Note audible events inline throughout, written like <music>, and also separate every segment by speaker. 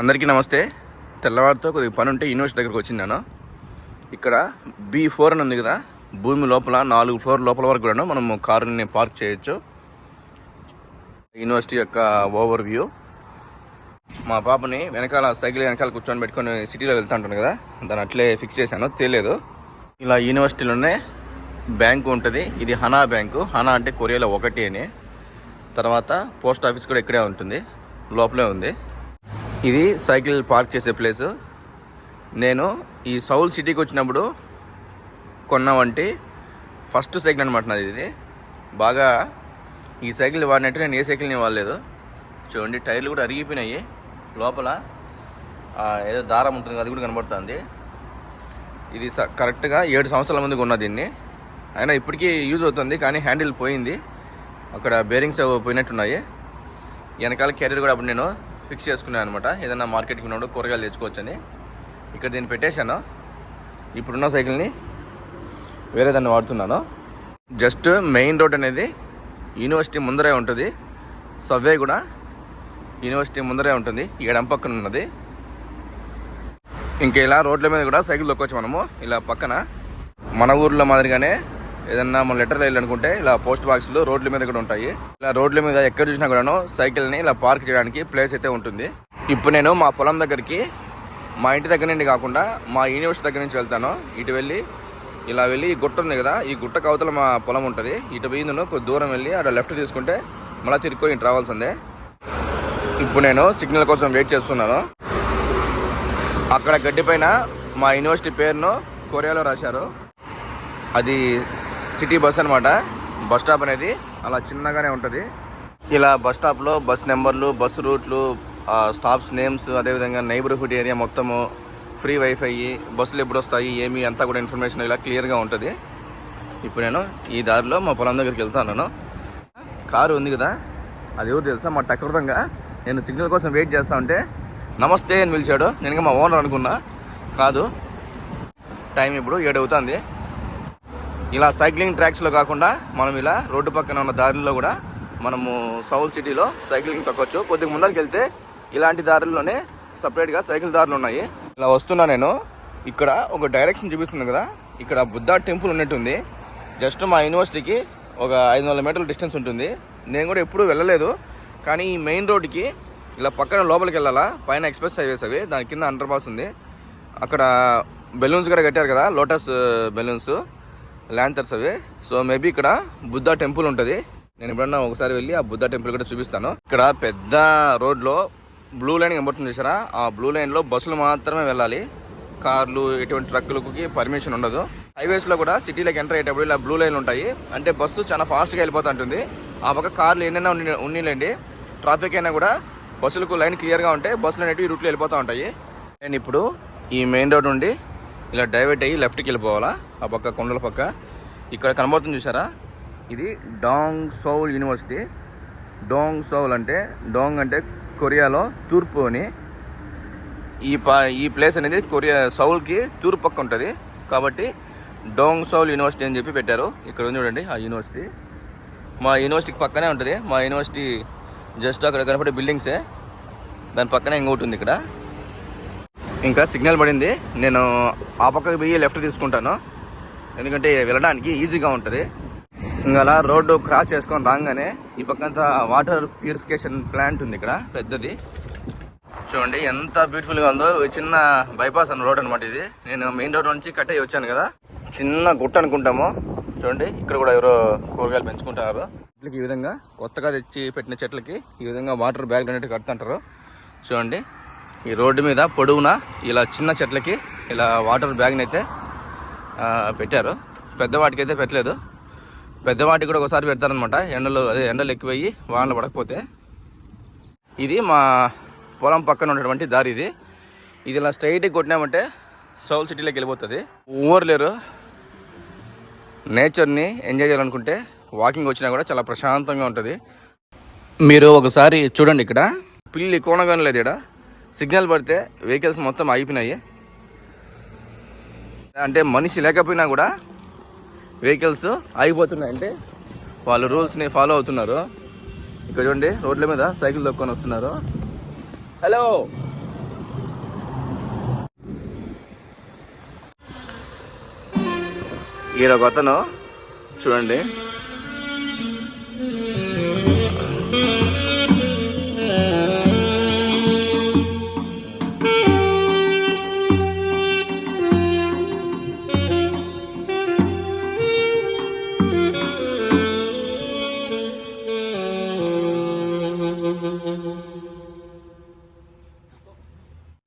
Speaker 1: అందరికీ నమస్తే. తెల్లవారితో కొద్దిగా పని ఉంటే యూనివర్సిటీ దగ్గరకు వచ్చిందాను ఇక్కడ బీ ఫోర్ అని ఉంది కదా. భూమి లోపల నాలుగు ఫ్లోర్ లోపల వరకు కూడా మనం కారుని పార్క్ చేయొచ్చు. యూనివర్సిటీ యొక్క ఓవర్ వ్యూ మా పాపని వెనకాల సైకిల్ వెనకాల కూర్చొని పెట్టుకొని సిటీలో వెళ్తా ఉంటాను కదా. దాన్ని అట్లే ఫిక్స్ చేశాను తెలియదు ఇలా యూనివర్సిటీలోనే బ్యాంకు ఉంటుంది. ఇది హనా బ్యాంకు. హనా అంటే కొరియాలో ఒకటి అని. తర్వాత పోస్ట్ ఆఫీస్ కూడా ఇక్కడే ఉంటుంది. లోపలే ఉంది. ఇది సైకిల్ పార్క్ చేసే ప్లేసు. నేను ఈ సౌల్ సిటీకి వచ్చినప్పుడు కొన్నామంటే ఫస్ట్ సైకిల్ అనమాట నాది ఇది. బాగా ఈ సైకిల్ వాడినట్టు నేను ఏ సైకిల్ని వాడలేదు. చూడండి టైర్లు కూడా అరిగిపోయినాయి. లోపల ఏదో దారం ఉంటుంది అది కూడా కనబడుతుంది. ఇది స- కరెక్ట్గా ఏడు సంవత్సరాల ముందు ఉన్న దీన్ని. అయినా ఇప్పటికీ యూజ్ అవుతుంది కానీ హ్యాండిల్ పోయింది. అక్కడ బేరింగ్స్ పోయినట్టున్నాయి. వెనకాల కెరీర్ కూడా అప్పుడు నేను ఫిక్స్ చేసుకున్నాను అనమాట ఏదైనా మార్కెట్కి ఉన్నప్పుడు కూరగాయలు తెచ్చుకోవచ్చని. ఇక్కడ దీన్ని పెట్టేశాను. ఇప్పుడున్న సైకిల్ని వేరే దాన్ని వాడుతున్నాను. జస్ట్ మెయిన్ రోడ్ అనేది యూనివర్సిటీ ముందరే ఉంటుంది. సబ్వే కూడా యూనివర్సిటీ ముందరే ఉంటుంది. ఎడం పక్కన ఉన్నది. ఇంకా ఇలా రోడ్ల మీద కూడా సైకిల్ తొక్కొచ్చు మనము. ఇలా పక్కన. మన ఊర్లో మాదిరిగానే ఏదన్నా మన లెటర్ వెళ్ళాలనుకుంటే ఇలా పోస్ట్ బాక్స్లు రోడ్ల మీద కూడా ఉంటాయి. ఇలా రోడ్ల మీద ఎక్కడ చూసినా కూడాను సైకిల్ని ఇలా పార్క్ చేయడానికి ప్లేస్ అయితే ఉంటుంది. ఇప్పుడు నేను మా పొలం దగ్గరికి మా ఇంటి దగ్గర నుండి కాకుండా మా యూనివర్సిటీ దగ్గర నుంచి వెళ్తాను. ఇటు వెళ్ళి ఇలా వెళ్ళి ఈ గుట్ట ఉంది కదా ఈ గుట్ట కవతల మా పొలం ఉంటుంది. ఇటు పోయిందను కొద్ది దూరం వెళ్ళి అక్కడ లెఫ్ట్ తీసుకుంటే మళ్ళీ తిరుక్కొని ఇటు రావాల్సిందే. ఇప్పుడు నేను సిగ్నల్ కోసం వెయిట్ చేస్తున్నాను. అక్కడ గడ్డి పైన మా యూనివర్సిటీ పేరును కొరియాలో రాశారు. అది సిటీ బస్ అనమాట బస్ స్టాప్ అనేది అలా చిన్నగానే ఉంటుంది. ఇలా బస్ స్టాప్లో బస్ నెంబర్లు బస్ రూట్లు స్టాప్స్ నేమ్స్ అదేవిధంగా నైబర్హుడ్ ఏరియా మొత్తము ఫ్రీ వైఫై బస్సులు ఎప్పుడు వస్తాయి ఏమి అంతా కూడా ఇన్ఫర్మేషన్ ఇలా క్లియర్గా ఉంటుంది. ఇప్పుడు నేను ఈ దారిలో మా పొలం దగ్గరికి వెళ్తాను కారు ఉంది కదా అది ఎవరు తెలుసా? మా టకృతంగా నేను సిగ్నల్ కోసం వెయిట్ చేస్తా ఉంటే నమస్తే అని పిలిచాడు. నేను ఇంకా మా ఓనర్ అనుకున్నా. కాదు టైం ఇప్పుడు ఏడు అవుతుంది ఇలా సైక్లింగ్ ట్రాక్స్లో కాకుండా మనం ఇలా రోడ్డు పక్కన ఉన్న దారిలో కూడా మనము సౌల్ సిటీలో సైక్లింగ్ తొక్కొచ్చు. కొద్దిగా ముందరికి వెళ్తే ఇలాంటి దారుల్లోనే సపరేట్గా సైకిల్ దారులు ఉన్నాయి. ఇలా వస్తున్నా నేను. ఇక్కడ ఒక డైరెక్షన్ చూపిస్తుంది కదా. ఇక్కడ బుద్ధా టెంపుల్ ఉన్నట్టుంది. జస్ట్ మా యూనివర్సిటీకి ఒక ఐదు వందల మీటర్ల డిస్టెన్స్ ఉంటుంది. నేను కూడా ఎప్పుడూ వెళ్ళలేదు. కానీ ఈ మెయిన్ రోడ్డుకి ఇలా పక్కన లోపలికి వెళ్ళాలా? పైన ఎక్స్ప్రెస్ హైవేస్ అవి. దాని కింద అండర్ పాస్ ఉంది. అక్కడ బెలూన్స్ కూడా కట్టారు కదా. Lotus balloons. ల్యాంతర్స్ అవి. సో మేబీ ఇక్కడ బుద్ధ టెంపుల్ ఉంటుంది. నేను ఎప్పుడన్నా ఒకసారి వెళ్ళి ఆ బుద్ధ టెంపుల్ కూడా చూపిస్తాను. ఇక్కడ పెద్ద రోడ్లో బ్లూ లైన్ కనబడుతుంది చూసారా? ఆ బ్లూ లైన్లో బస్సులు మాత్రమే వెళ్ళాలి. కార్లు ఎటువంటి ట్రక్కులకి పర్మిషన్ ఉండదు. హైవేస్లో కూడా సిటీలోకి ఎంటర్ అయ్యేటప్పుడు ఇలా బ్లూ లైన్ ఉంటాయి. అంటే బస్సు చాలా ఫాస్ట్గా వెళ్ళిపోతూ ఉంటుంది. ఆ పక్క కార్లు ఎన్నైనా ఉండి ఉండిలేండి. ట్రాఫిక్ అయినా కూడా బస్సులకు లైన్ క్లియర్గా ఉంటే బస్సులు అనేవి రూట్లో వెళ్ళిపోతూ ఉంటాయి. నేను ఇప్పుడు ఈ మెయిన్ రోడ్ నుండి ఇలా డైవర్ట్ అయ్యి లెఫ్ట్కి వెళ్ళిపోవాలా? ఆ పక్క కొండల పక్క. ఇక్కడ కనబడుతుంది చూసారా ఇది Dong Seoul university Dong Seoul అంటే డోంగ్ అంటే కొరియాలో తూర్పు అని. ఈ పా ఈ ప్లేస్ అనేది కొరియా సౌల్కి తూర్పు పక్క ఉంటుంది. కాబట్టి డోంగ్ సౌల్ యూనివర్సిటీ అని చెప్పి పెట్టారు. ఇక్కడ ఉంది చూడండి ఆ యూనివర్సిటీ మా యూనివర్సిటీకి పక్కనే ఉంటుంది. మా యూనివర్సిటీ జస్ట్ అక్కడ కనపడే బిల్డింగ్సే దాని పక్కనే ఇంకోటి ఉంది ఇక్కడ. ఇంకా సిగ్నల్ పడింది. నేను ఆ పక్కకి పోయి లెఫ్ట్ తీసుకుంటాను. ఎందుకంటే వెళ్ళడానికి ఈజీగా ఉంటుంది. ఇంకా అలా రోడ్డు క్రాస్ చేసుకొని రాగానే ఈ పక్కంతా వాటర్ ప్యూరిఫికేషన్ ప్లాంట్ ఉంది ఇక్కడ పెద్దది. చూడండి ఎంత బ్యూటిఫుల్గా ఉందో. చిన్న బైపాస్ అన్న రోడ్ అనమాట ఇది. నేను మెయిన్ రోడ్ నుంచి కట్ అయ్యి వచ్చాను కదా. చిన్న గుట్ట అనుకుంటాము. చూడండి ఇక్కడ కూడా ఎవరో కూరగాయలు పెంచుకుంటారు. చెట్లకి ఈ విధంగా కొత్తగా తెచ్చి పెట్టిన చెట్లకి ఈ విధంగా వాటర్ బ్యాగ్ అనేవి కడుతుంటారు. చూడండి ఈ రోడ్డు మీద పొడవునా ఇలా చిన్న చెట్లకి ఇలా వాటర్ బ్యాగ్ని అయితే పెట్టారు. పెద్దవాటికి అయితే పెట్టలేదు. పెద్దవాటికి కూడా ఒకసారి పెడతారనమాట ఎండలు అదే ఎండలు ఎక్కువయ్యి వానలు పడకపోతే. ఇది మా పొలం పక్కన ఉన్నటువంటి దారి ఇది. ఇది ఇలా స్ట్రైట్గా కొట్టినామంటే సౌల్ సిటీలోకి వెళ్ళిపోతుంది. ఊరు లేరు. నేచర్ని ఎంజాయ్ చేయాలనుకుంటే వాకింగ్ వచ్చినా కూడా చాలా ప్రశాంతంగా ఉంటుంది. మీరు ఒకసారి చూడండి ఇక్కడ. పిల్లి కోనగానే లేదు ఇక్కడ. సిగ్నల్ పడితే వెహికల్స్ మొత్తం ఆగిపోయినాయి. అంటే మనిషి లేకపోయినా కూడా వెహికల్స్ ఆగిపోతున్నాయి. అంటే వాళ్ళు రూల్స్ని ఫాలో అవుతున్నారు. ఇక్కడ చూడండి రోడ్ల మీద సైకిల్ తొక్కొని వస్తున్నారు. హలో! ఈరోజు అతను చూడండి.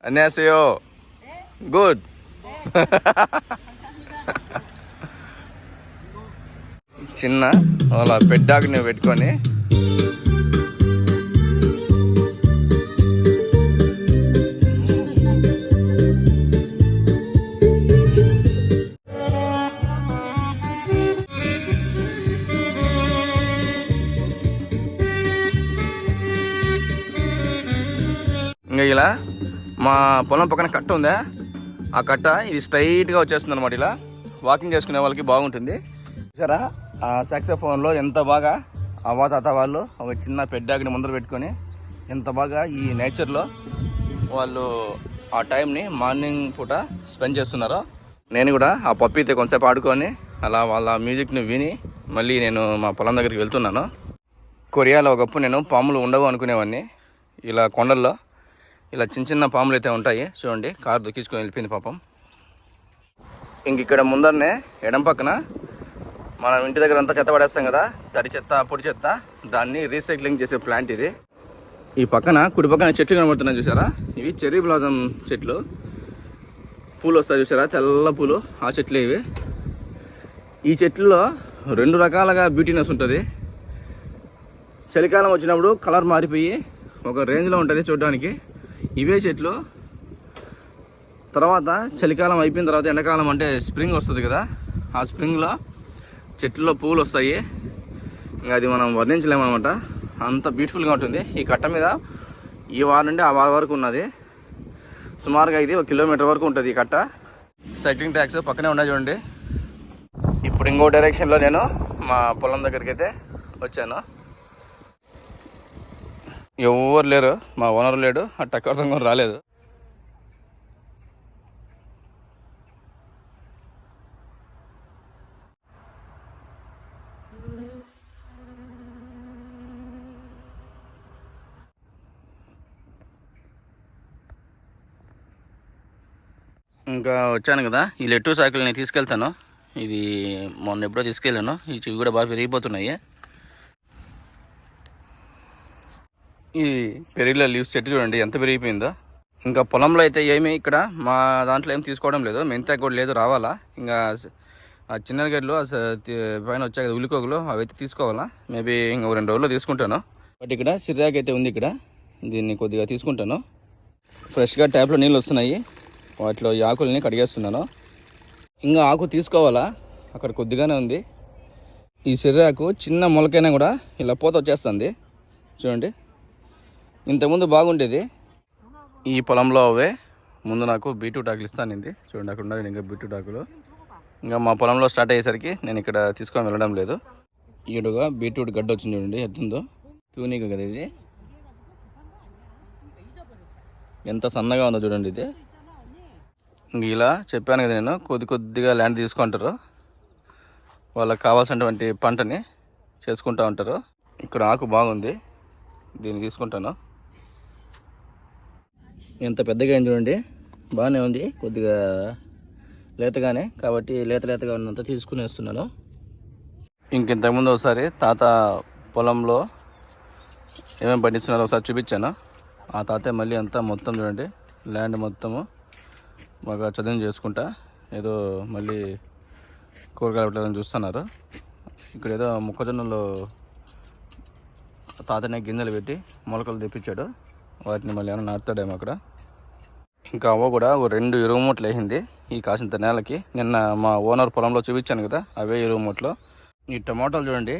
Speaker 1: 안녕하세요. 굿. <laughs> చిన్న వాళ్ళ పెడ్డాకుని పెట్టుకొని మా పొలం పక్కన కట్ట ఉందా? ఆ కట్ట ఇది స్ట్రైట్గా వచ్చేస్తుంది అనమాట ఇలా. వాకింగ్ చేసుకునే వాళ్ళకి బాగుంటుంది. సరే ఆ సాక్సోఫోన్లో ఎంత బాగా అవ్వ తాత వాళ్ళు ఒక చిన్న పెడ్డాగిని ముందర పెట్టుకొని ఎంత బాగా ఈ నేచర్లో వాళ్ళు ఆ టైంని మార్నింగ్ పూట స్పెండ్ చేస్తున్నారో నేను కూడా ఆ పప్పితే కొంతసేపు ఆడుకొని అలా వాళ్ళ మ్యూజిక్ని విని మళ్ళీ నేను మా పొలం దగ్గరికి వెళ్తున్నాను. కొరియాలో ఒకప్పుడు నేను పాములు ఉండవు అనుకునేవాడిని ఇలా కొండల్లో ఇలా చిన్న చిన్న పాములు అయితే ఉంటాయి. చూడండి కారు దొక్కించుకొని వెళ్ళిపోయింది పాపం. ఇంక ఇక్కడ ముందరనే ఎడం పక్కన మనం ఇంటి దగ్గర అంతా చెత్త పడేస్తాం కదా. తడి చెత్త పొడి చెత్త దాన్ని రీసైక్లింగ్ చేసే ప్లాంట్ ఇది. ఈ పక్కన కుడి పక్కన చెట్లు కనబడుతున్నాయి చూసారా? ఇవి చెర్రీ బ్లాజం చెట్లు. పూలు వస్తాయి చూసారా? తెల్ల పూలు. ఆ చెట్లు ఇవి. ఈ చెట్లలో రెండు రకాలుగా బ్యూటీనెస్ ఉంటుంది. చలికాలం వచ్చినప్పుడు కలర్ మారిపోయి ఒక రేంజ్లో ఉంటుంది చూడడానికి. ఇవే చెట్లు. తర్వాత చలికాలం అయిపోయిన తర్వాత ఎండాకాలం అంటే స్ప్రింగ్ వస్తుంది కదా. ఆ స్ప్రింగ్లో చెట్లలో పువ్వులు వస్తాయి. ఇంకా అది మనం వర్ణించలేమన్నమాట. అంత బ్యూటిఫుల్గా ఉంటుంది. ఈ కట్ట మీద ఈ వారం నుండి ఆ వారం వరకు ఉన్నది. సుమారుగా ఇది ఒక కిలోమీటర్ వరకు ఉంటుంది ఈ కట్ట. సైక్లింగ్ ట్యాక్స్ పక్కనే ఉన్నాయి చూడండి. ఇప్పుడు ఇంకో డైరెక్షన్లో నేను మా పొలం దగ్గరికి అయితే వచ్చాను. ఎవరు లేరు. మా ఓనర్ లేడు. ఆ టక్కర్ సంఘం రాలేదు. ఇంకా వచ్చాను కదా. ఈ లెట్టు నేను తీసుకెళ్తాను. ఇది మొన్న ఎప్పుడో తీసుకెళ్ళాను. ఈ చెవి కూడా బాగా పెరిగిపోతున్నాయి. ఈ పెరిగిలో లీవ్స్ చెట్టు చూడండి ఎంత పెరిగిపోయిందో. ఇంకా పొలంలో అయితే ఏమి ఇక్కడ మా దాంట్లో ఏం తీసుకోవడం లేదు మెంతాకు కూడా లేదు రావాలా. ఇంకా ఆ చిన్న గడ్డలు పైన వచ్చాయి కదా ఉల్లికోగులు అవి అయితే తీసుకోవాలా. మేబీ ఇంకో రెండు రోజుల్లో తీసుకుంటాను. బట్ ఇక్కడ సిర్రాక్ అయితే ఉంది ఇక్కడ దీన్ని కొద్దిగా తీసుకుంటాను. ఫ్రెష్గా ట్యాప్లో నీళ్ళు వస్తున్నాయి వాటిలో ఈ ఆకుల్ని కడిగేస్తున్నాను. ఇంకా ఆకు తీసుకోవాలా అక్కడ కొద్దిగానే ఉంది. ఈ సిర్రాకు చిన్న మొలకైనా కూడా ఇలా పూత వచ్చేస్తుంది. చూడండి. ఇంతకుముందు బాగుండేది? ఈ పొలంలో అవే. ముందు నాకు బీట్రూట్ ఆకులు ఇస్తానండి చూడండి అక్కడ ఉన్నది ఇంకా బీట్రూట్ ఆకులు. ఇంకా మా పొలంలో స్టార్ట్ అయ్యేసరికి నేను ఇక్కడ తీసుకొని వెళ్ళడం లేదు. ఈడుగా బీట్రూట్ గడ్డ వచ్చింది చూడండి ఎత్తుందో. తూనీక కదా ఇది. ఎంత సన్నగా ఉందో చూడండి ఇది. ఇంక ఇలా చెప్పాను కదా నేను కొద్ది కొద్దిగా ల్యాండ్ తీసుకుంటారు. వాళ్ళకి కావాల్సినటువంటి పంటని చేసుకుంటూ ఉంటారు. ఇక్కడ ఆకు బాగుంది. దీన్ని తీసుకుంటాను. ఎంత పెద్దగా అయింది చూడండి. బాగానే ఉంది. కొద్దిగా లేతగానే. కాబట్టి లేత లేతగా ఉన్నంత తీసుకుని వేస్తున్నాను ఇంకింతకుముందు ఒకసారి తాత పొలంలో ఏమేమి పండిస్తున్నారో ఒకసారి చూపించాను. ఆ తాతే మళ్ళీ అంతా మొత్తం చూడండి. ల్యాండ్ మొత్తము బాగా చదువు చేసుకుంటా. ఏదో మళ్ళీ కూరగాయలు పెట్టాలని చూస్తున్నారు. ఇక్కడ ఏదో మొక్కజొన్నలో తాతనే గింజలు పెట్టి మొలకలు తెప్పించాడు. వాటిని మళ్ళీ ఏమైనా నాటుతాడేమో అక్కడ. ఇంకా అవ్వ కూడా ఒక రెండు ఎరువు మూటలు వేసింది ఈ కాసింత నేలకి. నిన్న మా ఓనర్ పొలంలో చూపించాను కదా అవే ఎరువు మూట్లు. ఈ టమాటాలు చూడండి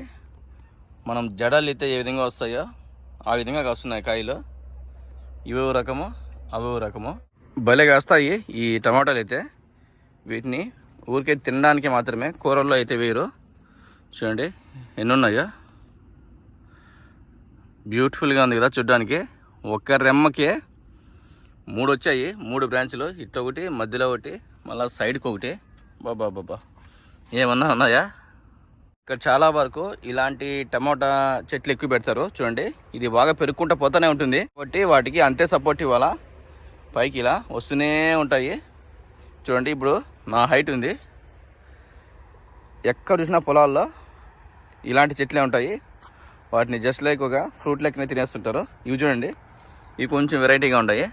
Speaker 1: మనం జడలు అయితే ఏ విధంగా వస్తాయో ఆ విధంగా కాస్తున్నాయి కాయలు. ఇవో రకము అవో రకము. భలే కాస్తాయి ఈ టమాటాలు అయితే. వీటిని ఊరికే తినడానికి మాత్రమే కూరల్లో అయితే వేయరు. చూడండి ఎన్ని ఉన్నాయో బ్యూటిఫుల్గా ఉంది కదా చూడ్డానికి. ఒక రెమ్మకే మూడు వచ్చాయి మూడు బ్రాంచ్లు. ఇటు ఒకటి మధ్యలో ఒకటి మళ్ళీ సైడ్కి ఒకటి బాబా బాబా ఏమన్నా ఉన్నాయా? ఇక్కడ చాలా వరకు ఇలాంటి టమోటా చెట్లు ఎక్కువ పెడతారు. చూడండి. ఇది బాగా పెరుక్కుంటూ పోతూనే ఉంటుంది. కాబట్టి వాటికి అంతే సపోర్ట్ ఇవ్వాలా? పైకి ఇలా వస్తూనే ఉంటాయి. చూడండి ఇప్పుడు నా హైట్ ఉంది. ఎక్కడ చూసినా పొలాల్లో ఇలాంటి చెట్లే ఉంటాయి. వాటిని జస్ట్ లైక్ ఒక ఫ్రూట్ లెక్కనే తినేస్తుంటారు. ఇవి చూడండి. ఇవి కొంచెం వెరైటీగా ఉంటాయి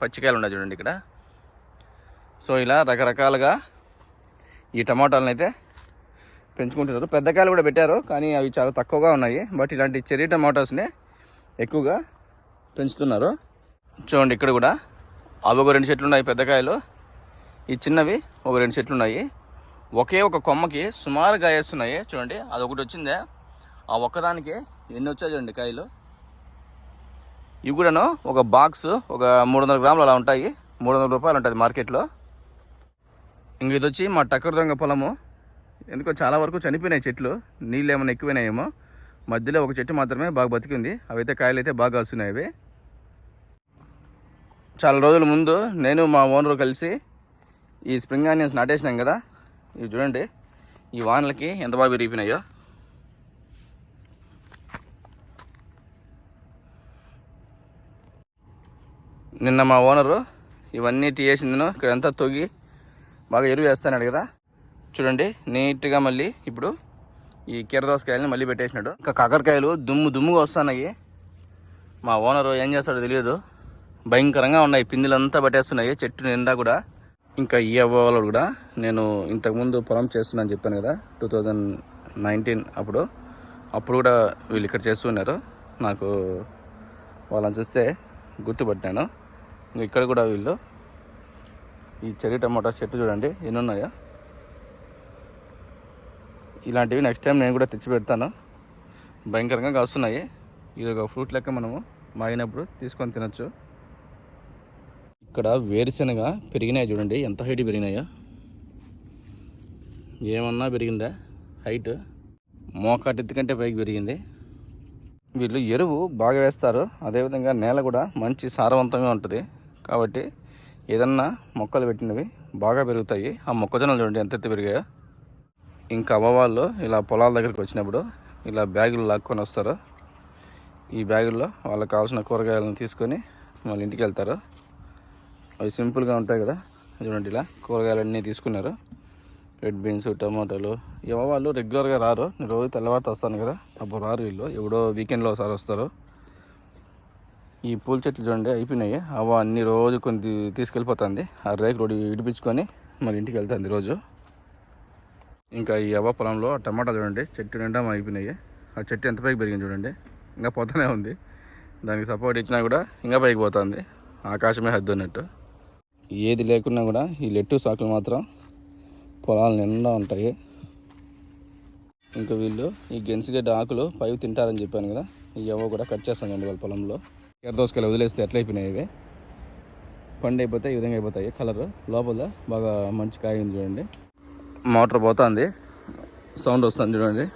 Speaker 1: పచ్చికాయలు ఉన్నాయి చూడండి ఇక్కడ. సో ఇలా రకరకాలుగా ఈ టమాటాలను అయితే పెంచుకుంటున్నారు. పెద్ద కాయలు కూడా పెట్టారు కానీ అవి చాలా తక్కువగా ఉన్నాయి. బట్ ఇలాంటి చెర్రీ టమాటాస్ని ఎక్కువగా పెంచుతున్నారు. చూడండి ఇక్కడ కూడా. అవి ఒక రెండు చెట్లు ఉన్నాయి పెద్ద కాయలు. ఈ చిన్నవి ఒక రెండు చెట్లు ఉన్నాయి ఒకే ఒక కొమ్మకి సుమారు కాయేస్తున్నాయి. చూడండి అది ఒకటి వచ్చిందే. ఆ ఒక్కదానికి ఎన్ని వచ్చాయి చూడండి కాయలు? ఇవి కూడాను ఒక బాక్స్ ఒక మూడు వందల గ్రాములు అలా ఉంటాయి. మూడు వందల రూపాయలు ఉంటుంది మార్కెట్లో. ఇంక ఇది వచ్చి మా టక్కర దొంగ పొలము. ఎందుకో చాలా వరకు చనిపోయినాయి చెట్లు. నీళ్ళు ఏమైనా ఎక్కువైనాయేమో. మధ్యలో ఒక చెట్టు మాత్రమే బాగా బతికింది. అవైతే కాయలు అయితే బాగా వస్తున్నాయి అవి. చాలా రోజుల ముందు నేను మా ఓనర్ కలిసి ఈ స్ప్రింగ్ ఆనియన్స్ నాటేసినాం కదా. ఇవి చూడండి. ఈ వానలకి ఎంత బాగా విరిగిపోయినాయో. నిన్న మా ఓనరు ఇవన్నీ తీయేసిందను ఇక్కడ అంతా తొగి బాగా ఎరువు వేస్తాడు కదా. చూడండి నీట్గా మళ్ళీ ఇప్పుడు ఈ కీరదోసకాయలని మళ్ళీ పెట్టేసినాడు. ఇంకా కాకరకాయలు దుమ్ము దుమ్ముగా వస్తున్నాయి. మా ఓనరు ఏం చేస్తాడో తెలియదు. భయంకరంగా ఉన్నాయి. పిందులంతా పట్టేస్తున్నాయి. చెట్టు నిండా కూడా. ఇంకా ఈ అవ్వాలి కూడా నేను ఇంతకుముందు పొలం చేస్తున్నాను చెప్పాను కదా టూ థౌజండ్ నైన్టీన్ అప్పుడు. అప్పుడు కూడా వీళ్ళు ఇక్కడ చేస్తున్నారు నాకు వాళ్ళని చూస్తే గుర్తుపట్టాను. ఇంకా ఇక్కడ కూడా వీళ్ళు. ఈ చెర్రీ టమాటా చెట్టు చూడండి ఎన్ని ఉన్నాయో ఇలాంటివి నెక్స్ట్ టైం నేను కూడా తెచ్చి పెడతాను. భయంకరంగా కాస్తున్నాయి. ఇది ఒక ఫ్రూట్ లెక్క మనము మాగినప్పుడు తీసుకొని తినొచ్చు. ఇక్కడ వేరుశనగ పెరిగినాయి చూడండి. ఎంత హైట్ పెరిగినాయో. ఏమన్నా పెరిగిందా? హైట్ మోకాటెత్తి కంటే పైకి పెరిగింది. వీళ్ళు ఎరువు బాగా వేస్తారు. అదేవిధంగా నేల కూడా మంచి సారవంతంగా ఉంటుంది. కాబట్టి ఏదన్నా మొక్కలు పెట్టినవి బాగా పెరుగుతాయి. ఆ మొక్కజొన్నలు చూడండి ఎంత ఎత్తు పెరిగాయో. ఇంకా అవ్వవాళ్ళు ఇలా పొలాల దగ్గరికి వచ్చినప్పుడు ఇలా బ్యాగులు లాక్కొని వస్తారు. ఈ బ్యాగుల్లో వాళ్ళకి కావాల్సిన కూరగాయలను తీసుకొని మళ్ళీ ఇంటికి వెళ్తారు. అవి సింపుల్గా ఉంటాయి కదా. చూడండి ఇలా కూరగాయలన్నీ తీసుకున్నారు. రెడ్ బీన్స్ టమాటాలు. ఇవ వాళ్ళు రెగ్యులర్గా రారు. నేను రోజు తెల్లవారితో వస్తాను కదా. అప్పుడు రారు వీళ్ళు. ఎవడో వీకెండ్లో ఒకసారి వస్తారు. ఈ పూల చెట్లు చూడండి అయిపోయినాయి. అవ అన్ని రోజు కొన్ని తీసుకెళ్ళిపోతుంది. ఆ రేకు రోడ్డు విడిపించుకొని మరి ఇంటికి వెళ్తుంది రోజు. ఇంకా ఈ అవ్వ పొలంలో టమాటా చూడండి చెట్టు నిండా అయిపోయినాయి. ఆ చెట్టు ఎంత పైకి పెరిగింది చూడండి. ఇంకా పోతూనే ఉంది. దానికి సపోర్ట్ ఇచ్చినా కూడా ఇంకా పైకి పోతుంది. ఆకాశమే హద్దు అన్నట్టు. ఏది లేకున్నా కూడా ఈ లెట్టు సాకులు మాత్రం పొలాలు నిండా ఉంటాయి. ఇంకా వీళ్ళు ఈ గెన్సిగడ్డ ఆకులు పైకి తింటారని చెప్పాను కదా ఈ అవ్వ కూడా కట్ చేస్తానండి వాళ్ళ పొలంలో. ఎర్రదోసకాయలు వదిలేస్తే ఎట్లయిపోయినాయి ఇవి? పండు అయిపోతే ఈ విధంగా అయిపోతాయి. కలర్ లోపల బాగా మంచి కాయ ఉంది చూడండి. మోటార్ పోతుంది. సౌండ్ వస్తుంది చూడండి.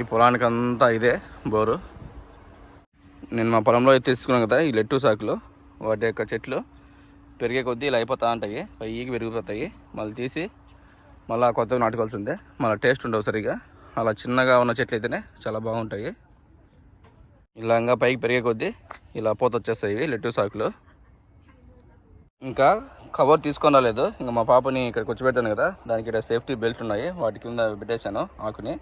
Speaker 1: ఈ పొలానికి అంతా ఇదే బోరు. నేను మా పొలంలో అయితే తీసుకున్నాను కదా ఈ లెట్టు సాకులు. వాటి యొక్క చెట్లు పెరిగే కొద్దీ ఇలా అయిపోతూ ఉంటాయి. పైకి పెరిగిపోతాయి. మళ్ళీ తీసి మళ్ళీ కొత్తగా నాటుకోవాల్సిందే. మళ్ళీ టేస్ట్ ఉండవు సరిగా. అలా చిన్నగా ఉన్న చెట్లు అయితేనే చాలా బాగుంటాయి. ఇలా ఇంకా పైకి పెరిగే కొద్దీ ఇలా పోత వచ్చేస్తాయి ఇవి లెట్టు సాకులు. ఇంకా కవర్ తీసుకొని రాలేదు. ఇంకా మా పాపని ఇక్కడ కూర్చోబెడతాను కదా. దానికి ఇక్కడ సేఫ్టీ బెల్ట్ ఉన్నాయి. వాటి కింద పెట్టేశాను ఆకుని.